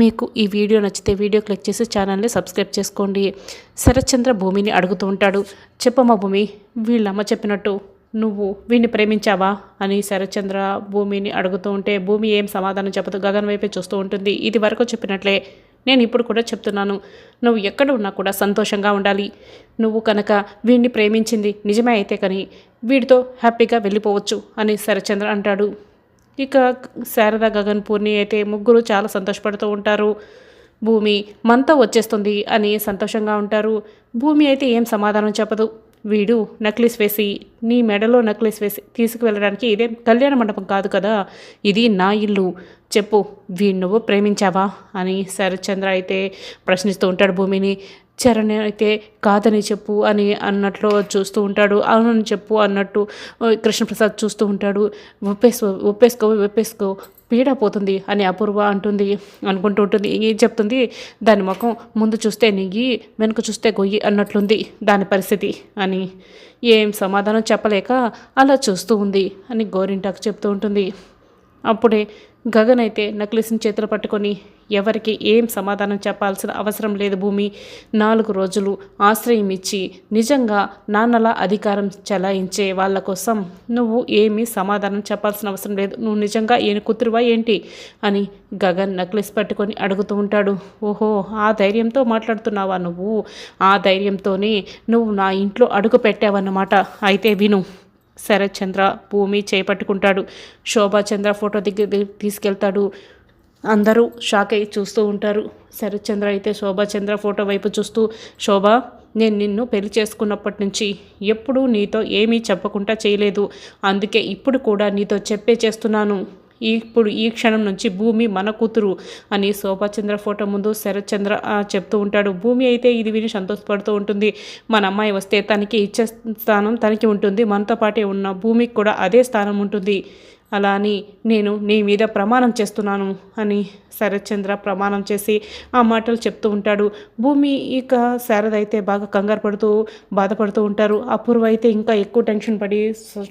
మీకు ఈ వీడియో నచ్చితే వీడియో క్లిక్ చేసి ఛానల్ని సబ్స్క్రైబ్ చేసుకోండి. శరత్చంద్ర భూమిని అడుగుతూ ఉంటాడు. చెప్పమ్మా భూమి వీళ్ళమ్మ చెప్పినట్టు నువ్వు వీడిని ప్రేమించావా అని శరత్చంద్ర భూమిని అడుగుతూ ఉంటే భూమి ఏం సమాధానం చెప్పదు. గగన్ వైపే చూస్తూ ఉంటుంది. ఇది వరకు చెప్పినట్లే. నేను ఇప్పుడు కూడా చెప్తున్నాను. నువ్వు ఎక్కడ ఉన్నా కూడా సంతోషంగా ఉండాలి. నువ్వు కనుక వీడిని ప్రేమించింది నిజమే అయితే కానీ వీడితో హ్యాపీగా వెళ్ళిపోవచ్చు అని శరత్చంద్ర అంటాడు. ఇక శారద గగన్ పూర్ణి అయితే ముగ్గురు చాలా సంతోషపడుతూ ఉంటారు. భూమి మనతో వచ్చేస్తుంది అని సంతోషంగా ఉంటారు. భూమి అయితే ఏం సమాధానం చెప్పదు. వీడు నక్లీస్ వేసి నీ మెడలో నక్లీస్ వేసి తీసుకువెళ్ళడానికి ఇదేం కళ్యాణ మండపం కాదు కదా ఇది నా ఇల్లు. చెప్పు వీడు నువ్వు ప్రేమించావా? అని శరత్చంద్ర అయితే ప్రశ్నిస్తూ ఉంటాడు భూమిని. చరణ్ అయితే కాదని చెప్పు అని అన్నట్లు చూస్తూ ఉంటాడు. అవునని చెప్పు అన్నట్టు కృష్ణప్రసాద్ చూస్తూ ఉంటాడు. ఒప్పేసుకో ఒప్పేసుకో ఒప్పేసుకో. పీడ పోతుంది అని అపూర్వ అంటుంది అనుకుంటూ ఉంటుంది. ఏం చెప్తుంది? దాని ముఖం ముందు చూస్తే నెయ్యి వెనుక చూస్తే గొయ్యి అన్నట్లుంది దాని పరిస్థితి అని. ఏం సమాధానం చెప్పలేక అలా చూస్తూ ఉంది అని గోరింటాకు చెప్తూ ఉంటుంది. అప్పుడే గగన్ అయితే నక్లెస్ని చేతులు పట్టుకొని ఎవరికి ఏం సమాధానం చెప్పాల్సిన అవసరం లేదు భూమి. నాలుగు రోజులు ఆశ్రయం ఇచ్చి నిజంగా నాన్నల అధికారం చలాయించే వాళ్ళ కోసం నువ్వు ఏమీ సమాధానం చెప్పాల్సిన అవసరం లేదు. నువ్వు నిజంగా ఏని కూతురువా ఏంటి? అని గగన్ నక్లెస్ పట్టుకొని అడుగుతూ ఉంటాడు. ఓహో ఆ ధైర్యంతో మాట్లాడుతున్నావా నువ్వు? ఆ ధైర్యంతోనే నువ్వు నా ఇంట్లో అడుగు పెట్టావన్నమాట. అయితే విను. శరత్ చంద్ర భూమి చేపట్టుకుంటాడు. శోభాచంద్ర ఫోటో దగ్గర తీసుకెళ్తాడు. అందరూ షాక్ అయ్యి చూస్తూ ఉంటారు. శరత్చంద్ర అయితే శోభాచంద్ర ఫోటో వైపు చూస్తూ శోభ నేను నిన్ను పెళ్ళి చేసుకున్నప్పటి నుంచి ఎప్పుడూ నీతో ఏమీ చెప్పకుండా చేయలేదు. అందుకే ఇప్పుడు కూడా నీతో చెప్పే చేస్తున్నాను. ఇప్పుడు ఈ క్షణం నుంచి భూమి మన కూతురు అని శోభాచంద్ర ఫోటో ముందు శరత్చంద్ర చెప్తూ ఉంటాడు. భూమి అయితే ఇది విని సంతోషపడుతూ ఉంటుంది. మన అమ్మాయి వస్తే తనకి ఇచ్చే స్థానం తనకి ఉంటుంది. మనతో పాటే ఉన్న భూమికి కూడా అదే స్థానం ఉంటుంది. అలా అని నేను నీ మీద ప్రమాణం చేస్తున్నాను అని శరత్చంద్ర ప్రమాణం చేసి ఆ మాటలు చెప్తూ ఉంటాడు. భూమి ఇక శారద అయితే బాగా కంగారు పడుతూ బాధపడుతూ ఉంటారు. అపూర్వ అయితే ఇంకా ఎక్కువ టెన్షన్ పడి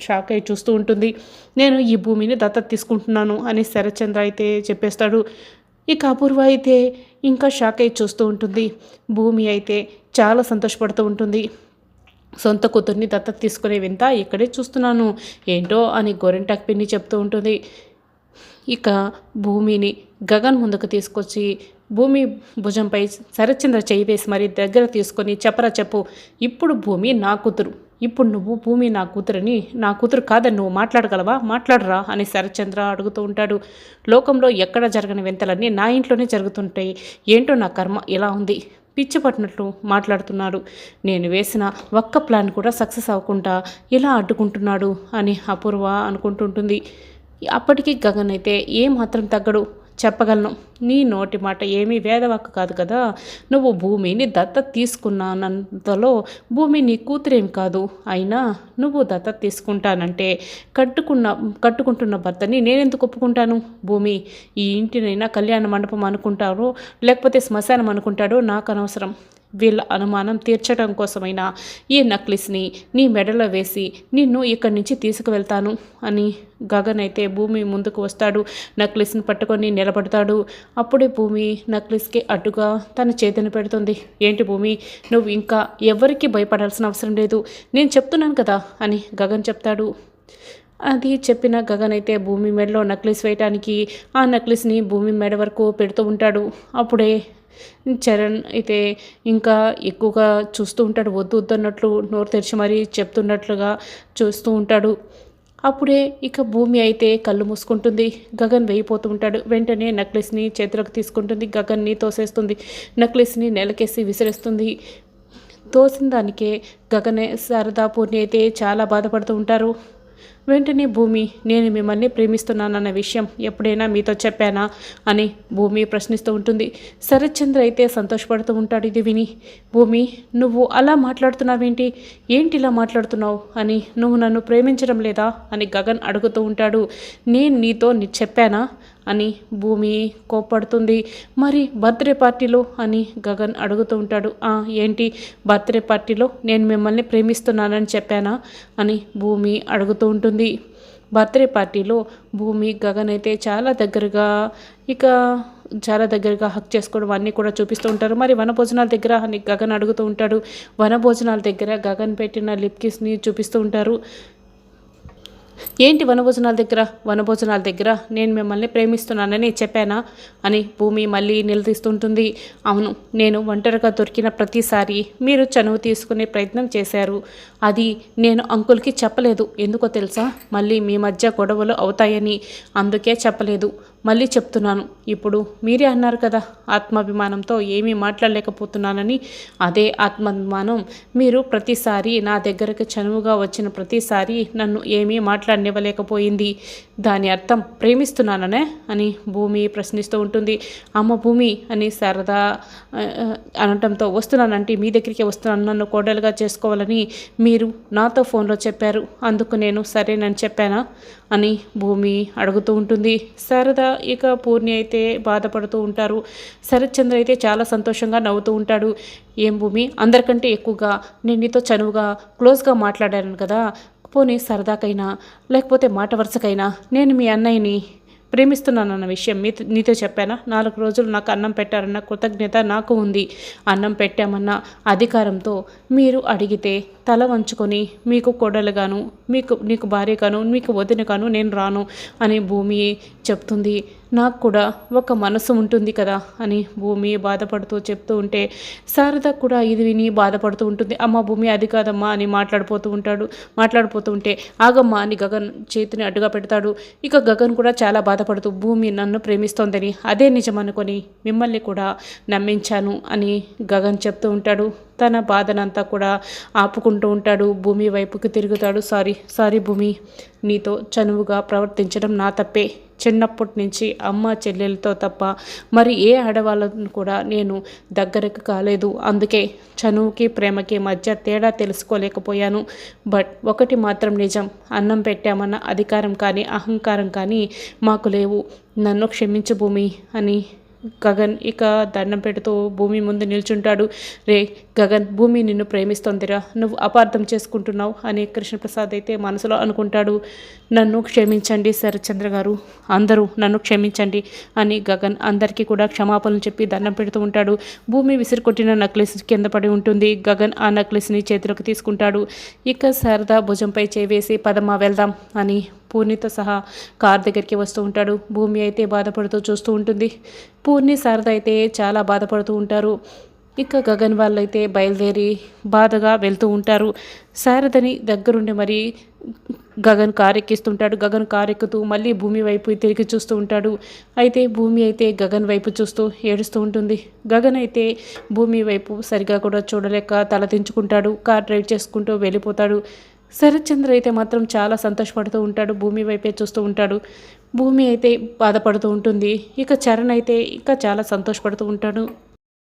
షాక్ అయి చూస్తూ ఉంటుంది. నేను ఈ భూమిని దత్తత తీసుకుంటున్నాను అని శరత్చంద్ర అయితే చెప్పేస్తాడు. ఇక అపూర్వ అయితే ఇంకా షాక్ అయి చూస్తూ ఉంటుంది. భూమి అయితే చాలా సంతోషపడుతూ ఉంటుంది. సొంత కూతుర్ని దత్తత తీసుకునే వింత ఇక్కడే చూస్తున్నాను. ఏంటో అని గోరింటాక్ పిన్ని చెప్తూ ఉంటుంది. ఇక భూమిని గగన్ ముందుకు తీసుకొచ్చి భూమి భుజంపై శరత్చంద్ర చేయి వేసి మరి దగ్గర తీసుకొని చెప్పరా చెప్పు. ఇప్పుడు భూమి నా కూతురు. ఇప్పుడు నువ్వు భూమి నా కూతురని నా కూతురు కాదని నువ్వు మాట్లాడగలవా? మాట్లాడరా అని శరత్చంద్ర అడుగుతూ ఉంటాడు. లోకంలో ఎక్కడ జరగని వింతలన్నీ నా ఇంట్లోనే జరుగుతుంటాయి. ఏంటో నా కర్మ ఇలా ఉంది. పిచ్చి పట్టినట్లు మాట్లాడుతున్నారు. నేను వేసిన ఒక్క ప్లాన్ కూడా సక్సెస్ అవ్వకుండా ఇలా అడ్డుకుంటున్నాడు అని అపూర్వ అనుకుంటుంటుంది. అప్పటికి గగన్ అయితే ఏ మాత్రం తగ్గడు. చెప్పగలను. నీ నోటి మాట ఏమీ వేదవాక్కు కాదు కదా. నువ్వు భూమిని దత్త తీసుకున్నానంతలో భూమి నీ కూతురేం కాదు. అయినా నువ్వు దత్త తీసుకుంటానంటే కట్టుకున్న కట్టుకుంటున్న భర్తని నేనెందుకు ఒప్పుకుంటాను? భూమి ఈ ఇంటినైనా కళ్యాణ మండపం అనుకుంటారో లేకపోతే శ్మశానం అనుకుంటాడో నాకు అనవసరం. వీళ్ళ అనుమానం తీర్చడం కోసమైనా ఈ నక్లిస్ని నీ మెడలో వేసి నిన్ను ఇక్కడి నుంచి తీసుకువెళ్తాను అని గగన్ అయితే భూమి ముందుకు వస్తాడు. నక్లిస్ని పట్టుకొని నిలబడతాడు. అప్పుడే భూమి నక్లిస్కి అడ్డుగా తన చేతిని పెడుతుంది. ఏంటి భూమి నువ్వు ఇంకా ఎవరికి భయపడాల్సిన అవసరం లేదు. నేను చెప్తున్నాను కదా అని గగన్ చెప్తాడు. అది చెప్పిన గగన్ అయితే భూమి మెడలో నక్లిస్ వేయటానికి ఆ నక్లిస్ని భూమి మెడ వరకు పెడుతూ ఉంటాడు. అప్పుడే చరణ్ అయితే ఇంకా ఎక్కువగా చూస్తూ ఉంటాడు వద్దు వద్దు అన్నట్లు నోరు తెరిచి మరీ చెప్తున్నట్లుగా చూస్తూ ఉంటాడు. అప్పుడే ఇక భూమి అయితే కళ్ళు మూసుకుంటుంది. గగన్ వేయిపోతూ ఉంటాడు. వెంటనే నెక్లెస్ని చేతిలోకి తీసుకుంటుంది. గగన్ని తోసేస్తుంది. నెక్లెస్ని నెలకేసి విసిరేస్తుంది. తోసిన దానికే గగనే శారదా పూర్ణి అయితే చాలా బాధపడుతూ ఉంటారు. వెంటనే భూమి నేను మిమ్మల్ని ప్రేమిస్తున్నానన్న విషయం ఎప్పుడైనా మీతో చెప్పానా? అని భూమి ప్రశ్నిస్తూ ఉంటుంది. శరత్చంద్ర అయితే సంతోషపడుతూ ఉంటాడు ఇది విని. భూమి నువ్వు అలా మాట్లాడుతున్నావేంటి? ఏంటి ఇలా మాట్లాడుతున్నావు? అని నువ్వు నన్ను ప్రేమించడం లేదా? అని గగన్ అడుగుతూ ఉంటాడు. నేను నీతో చెప్పానా? అని భూమి కోప్పడుతుంది. మరి బర్త్డే పార్టీలో అని గగన్ అడుగుతూ ఉంటాడు. ఏంటి? బర్త్డే పార్టీలో నేను మిమ్మల్ని ప్రేమిస్తున్నానని చెప్పానా? అని భూమి అడుగుతూ ఉంటుంది. బర్త్డే పార్టీలో భూమి గగన్ అయితే చాలా దగ్గరగా ఇక చాలా దగ్గరగా హక్ చేసుకోవడం అన్నీ కూడా చూపిస్తూ ఉంటారు. మరి వనభోజనాల దగ్గర అని గగన్ అడుగుతూ ఉంటాడు. వనభోజనాల దగ్గర గగన్ పెట్టిన లిప్ కిస్ని చూపిస్తూ ఉంటారు. ఏంటి వనభోజనాల దగ్గర? వనభోజనాల దగ్గర నేను మిమ్మల్ని ప్రేమిస్తున్నానని చెప్పానా? అని భూమి మళ్ళీ నిలదీస్తుంటుంది. అవును నేను ఒంటరిగా దొరికిన ప్రతిసారి మీరు చనువు తీసుకునే ప్రయత్నం చేశారు. అది నేను అంకుల్కి చెప్పలేదు. ఎందుకో తెలుసా? మళ్ళీ మీ మధ్య గొడవలు అవుతాయని అందుకే చెప్పలేదు. మళ్ళీ చెప్తున్నాను. ఇప్పుడు మీరే అన్నారు కదా ఆత్మాభిమానంతో ఏమీ మాట్లాడలేకపోతున్నానని. అదే ఆత్మాభిమానం. మీరు ప్రతిసారి నా దగ్గరకు చనువుగా వచ్చిన ప్రతిసారి నన్ను ఏమీ మాట్లాడనివ్వలేకపోయింది. దాని అర్థం ప్రేమిస్తున్నాననే అని భూమి ప్రశ్నిస్తూ ఉంటుంది. అమ్మ భూమి అని సరదా అనటంతో వస్తున్నానంటే మీ దగ్గరికి వస్తున్నాను. నన్ను కోడలుగా చేసుకోవాలని మీ మీరు నాతో ఫోన్లో చెప్పారు. అందుకు నేను సరేనని చెప్పానా? అని భూమి అడుగుతూ ఉంటుంది. శారద ఇక పూర్ణి అయితే బాధపడుతూ ఉంటారు. శరత్చంద్ర అయితే చాలా సంతోషంగా నవ్వుతూ ఉంటాడు. ఏం భూమి? అందరికంటే ఎక్కువగా నేను నీతో చనువుగా క్లోజ్గా మాట్లాడాను కదా. పోనీ సరదాకైనా లేకపోతే మాట వరుసకైనా నేను మీ అన్నయ్యని ప్రేమిస్తున్నానన్న విషయం మీ నీతో చెప్పానా? నాలుగు రోజులు నాకు అన్నం పెట్టారన్న కృతజ్ఞత నాకు ఉంది. అన్నం పెట్టామన్న అధికారంతో మీరు అడిగితే తల వంచుకొని మీకు కొడలుగాను మీకు నీకు భార్యగాను మీకు వదినగాను నేను రాను అని భూమి చెప్తుంది. నాకు కూడా ఒక మనసు ఉంటుంది కదా అని భూమి బాధపడుతూ చెప్తూ ఉంటే శారద కూడా ఇది విని బాధపడుతూ ఉంటుంది. అమ్మ భూమి అది కాదమ్మా అని మాట్లాడిపోతూ ఉంటాడు. మాట్లాడిపోతూ ఉంటే ఆగమ్మ అని గగన్ చేతిని అడ్డుగా పెడతాడు. ఇక గగన్ కూడా చాలా బాధపడుతూ భూమి నన్ను ప్రేమిస్తోందని. అదే నిజం అనుకొని మిమ్మల్ని కూడా నమ్మించాను అని గగన్ చెప్తూ ఉంటాడు. తన బాధనంతా కూడా ఆపుకుంటూ ఉంటాడు. భూమి వైపుకి తిరుగుతాడు. సారీ సారీ భూమి నీతో చనువుగా ప్రవర్తించడం నా తప్పే. చిన్నప్పటి నుంచి అమ్మ చెల్లెలతో తప్ప మరి ఏ ఆడవాళ్ళను కూడా నేను దగ్గరకు కాలేదు. అందుకే చనువుకి ప్రేమకి మధ్య తేడా తెలుసుకోలేకపోయాను. బట్ ఒకటి మాత్రం నిజం అన్నం పెట్టామన్న అధికారం కానీ అహంకారం కానీ మాకు లేవు. నన్ను క్షమించు భూమి అని గగన్ ఇక దండం పెడుతూ భూమి ముందు నిల్చుంటాడు. రే గగన్ భూమి నిన్ను ప్రేమిస్తోందిరా. నువ్వు అపార్థం చేసుకుంటున్నావు అని కృష్ణప్రసాద్ అయితే మనసులో అనుకుంటాడు. నన్ను క్షమించండి శరత్చంద్ర గారు అందరూ నన్ను క్షమించండి అని గగన్ అందరికీ కూడా క్షమాపణలు చెప్పి దండం పెడుతూ ఉంటాడు. భూమి విసిరికొట్టిన నక్లెస్ కింద పడి ఉంటుంది. గగన్ ఆ నక్లెస్ని చేతిలోకి తీసుకుంటాడు. ఇక శారదా భుజంపై చేవేసి పదమా వెళ్దాం అని పూర్ణితో సహా కార్ దగ్గరికి వస్తూ ఉంటాడు. భూమి అయితే బాధపడుతూ చూస్తూ ఉంటుంది. పూర్ణి శారద అయితే చాలా బాధపడుతూ ఉంటారు. ఇక గగన్ వాళ్ళైతే బయలుదేరి బాధగా వెళ్తూ ఉంటారు. శారదని దగ్గరుండి మరి గగన్ కారెక్కిస్తుంటాడు. గగన్ కారెక్కుతూ మళ్ళీ భూమి వైపు తిరిగి చూస్తూ ఉంటాడు. అయితే భూమి అయితే గగన్ వైపు చూస్తూ ఏడుస్తూ ఉంటుంది. గగన్ అయితే భూమి వైపు సరిగా కూడా చూడలేక తల దించుకుంటాడు. కార్ డ్రైవ్ చేసుకుంటూ వెళ్ళిపోతాడు. శరత్చంద్ర అయితే మాత్రం చాలా సంతోషపడుతూ ఉంటాడు. భూమి వైపే చూస్తూ ఉంటాడు. భూమి అయితే బాధపడుతూ ఉంటుంది. ఇక చరణ్ అయితే ఇంకా చాలా సంతోషపడుతూ ఉంటాడు.